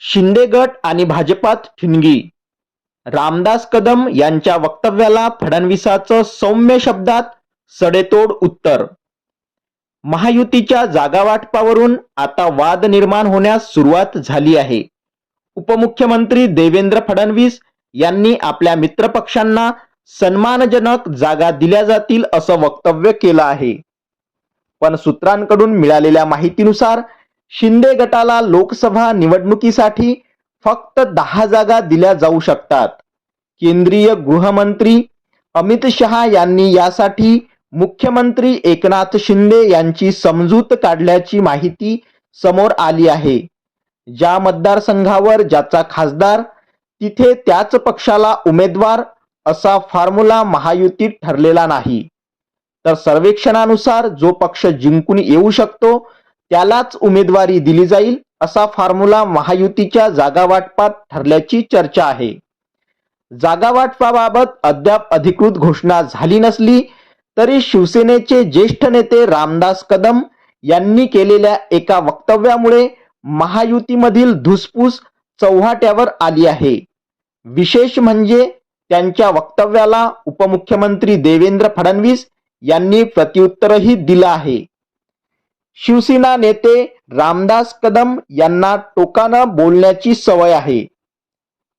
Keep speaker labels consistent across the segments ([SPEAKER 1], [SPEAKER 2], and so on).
[SPEAKER 1] शिंदे गट आणि भाजपात ठिणगी. रामदास कदम यांच्या वक्तव्याला फडणवीसाचं सौम्य शब्दात सडेतोड उत्तर. महायुतीच्या जागावाटपावरून आता वाद निर्माण होण्यास सुरुवात झाली आहे. उपमुख्यमंत्री देवेंद्र फडणवीस यांनी आपल्या मित्रपक्षांना सन्मानजनक जागा दिल्या जातील असं वक्तव्य केलं आहे. पण सूत्रांकडून मिळालेल्या माहितीनुसार शिंदे गटाला लोकसभा निवडणुकीसाठी फक्त दहा जागा दिल्या जाऊ शकतात. केंद्रीय गृहमंत्री अमित शहा यांनी यासाठी मुख्यमंत्री एकनाथ शिंदे यांची समजूत काढल्याची माहिती समोर आली आहे. ज्या मतदारसंघावर ज्याचा खासदार तिथे त्याच पक्षाला उमेदवार असा फॉर्म्युला महायुतीत ठरलेला नाही. तर सर्वेक्षणानुसार जो पक्ष जिंकून येऊ शकतो त्यालाच उमेदवारी दिली जाईल असा फॉर्म्युला महायुतीच्या जागावाटपात ठरल्याची चर्चा आहे. जागावाटपाबाबत अद्याप अधिकृत घोषणा झाली नसली तरी शिवसेनेचे ज्येष्ठ नेते रामदास कदम यांनी केलेल्या एका वक्तव्यामुळे महायुतीमधील धुसफूस चव्हाट्यावर आली आहे. विशेष म्हणजे त्यांच्या वक्तव्याला उपमुख्यमंत्री देवेंद्र फडणवीस यांनी प्रत्युत्तरही दिलं आहे. शिवसेना नेते रामदास कदम यांना टोकानं बोलण्याची सवय आहे.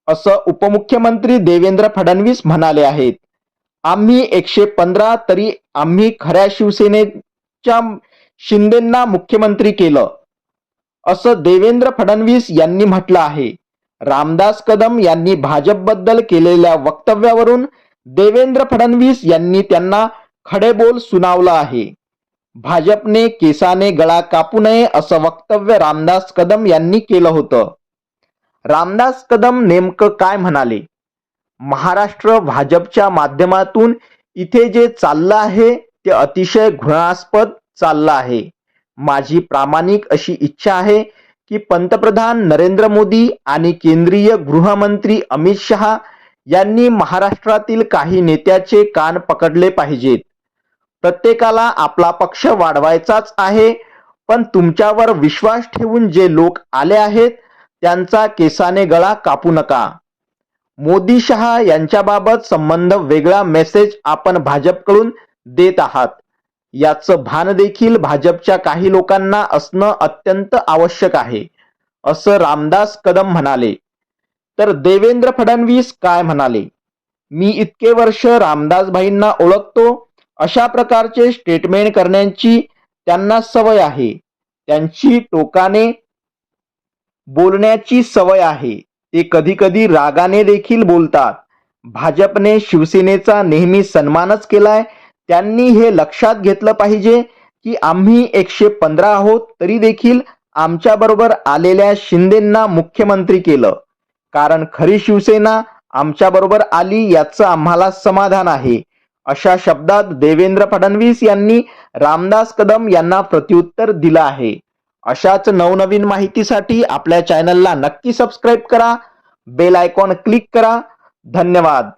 [SPEAKER 1] असं उपमुख्यमंत्री देवेंद्र फडणवीस म्हणाले आहेत. आम्ही एकशे पंधरा तरी आम्ही खऱ्या शिवसेनेच्या शिंदेंना मुख्यमंत्री केलं. असं देवेंद्र फडणवीस यांनी म्हटलं आहे. रामदास कदम यांनी भाजपबद्दल केलेल्या वक्तव्यावरून देवेंद्र फडणवीस यांनी त्यांना खडेबोल सुनावलं आहे. भाजपने केसाने गळा कापू नये असं वक्तव्य रामदास कदम यांनी केलं होतं. रामदास कदम नेमकं काय म्हणाले? महाराष्ट्र भाजपच्या माध्यमातून इथे जे चाललं आहे ते अतिशय घृणास्पद चाललं आहे. माझी प्रामाणिक अशी इच्छा आहे की पंतप्रधान नरेंद्र मोदी आणि केंद्रीय गृहमंत्री अमित शहा यांनी महाराष्ट्रातील काही नेत्याचे कान पकडले पाहिजेत. प्रत्येकाला आपला पक्ष वाढवायचाच आहे. पण तुमच्यावर विश्वास ठेवून जे लोक आले आहेत त्यांचा केसाने गळा कापू नका. मोदी शहा यांच्याबाबत संबंध वेगळा मेसेज आपण भाजपकडून देत आहात. याचं भान देखील भाजपच्या काही लोकांना असणं अत्यंत आवश्यक आहे असं रामदास कदम म्हणाले. तर देवेंद्र फडणवीस काय म्हणाले? मी इतके वर्ष रामदासभाईंना ओळखतो अशा प्रकारचे स्टेटमेंट करण्याची त्यांना सवय आहे. त्यांची टोकाने बोलण्याची सवय आहे. ते कधी कधी रागाने देखील बोलतात. भाजपने शिवसेनेचा नेहमी सन्मानच केलाय. त्यांनी हे लक्षात घेतलं पाहिजे की आम्ही एकशे पंधरा आहोत तरी देखील आमच्या बरोबर आलेल्या शिंदेंना मुख्यमंत्री केलं. कारण खरी शिवसेना आमच्या बरोबर आली याचं आम्हाला समाधान आहे. अशा शब्दात देवेंद्र फडणवीस यांनी रामदास कदम यांना प्रत्युत्तर दिलं आहे. अशाच नवनवीन माहितीसाठी आपल्या चॅनलला नक्की सबस्क्राईब करा. बेल आयकॉन क्लिक करा. धन्यवाद.